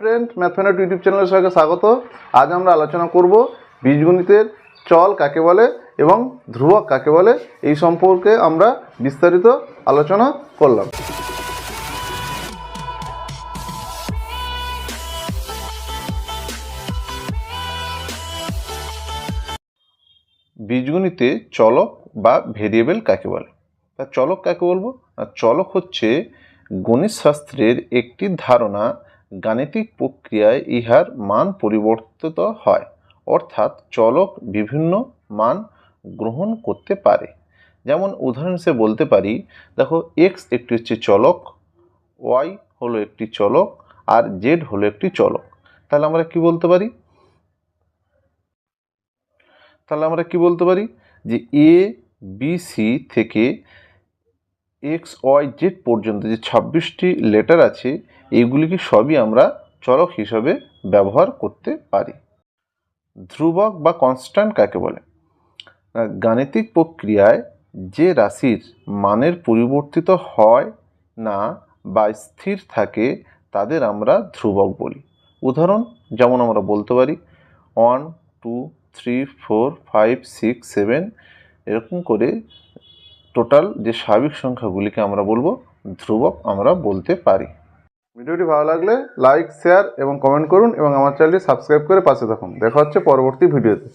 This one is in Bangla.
ফ্রেন্ড ম্যাথমেটিক ইউটিউব চ্যানেলের সবাইকে স্বাগত। আজ আমরা আলোচনা করব বীজগণিতের চল কাকে বলে এবং ধ্রুবক কাকে বলে, এই সম্পর্কে আমরা বিস্তারিত আলোচনা করলাম। বীজগণিতে চলক বা ভেরিয়েবল কাকে বলে? তা চলক কাকে বলব? চলক হচ্ছে গণিত শাস্ত্রের একটি ধারণা গাণিতিক প্রক্রিয়ায় ইহার মান পরিবর্তিত হয়, অর্থাৎ চলক বিভিন্ন মান গ্রহণ করতে পারে। যেমন উদাহরণ হিসেবে বলতে পারি, দেখো এক্স একটি হচ্ছে চলক ওয়াই হলো একটি চলক, আর জেড হলো একটি চলক। তাহলে আমরা কি বলতে পারি? তাহলে আমরা কি বলতে পারি? যে এ বি সি থেকে এক্স ওয়াই জেড পর্যন্ত যে ছাব্বিশটি লেটার আছে এইগুলিকে সবই আমরা চলক হিসাবে ব্যবহার করতে পারি। ধ্রুবক বা কনস্ট্যান্ট কাকে বলে? গাণিতিক প্রক্রিয়ায় যে রাশির মানের পরিবর্তিত হয় না বা স্থির থাকে, তাদের আমরা ধ্রুবক বলি। উদাহরণ, যেমন আমরা বলতে পারি one two three four five six seven এরকম করে টোটাল যে স্বাভাবিক সংখ্যাগুলিকে আমরা বলব, ধ্রুবক আমরা বলতে পারি। ভিডিওটি ভালো লাগলে লাইক, শেয়ার এবং কমেন্ট করুন এবং আমার চ্যানেলটি সাবস্ক্রাইব করে পাশে থাকুন। দেখা হচ্ছে পরবর্তী ভিডিওতে।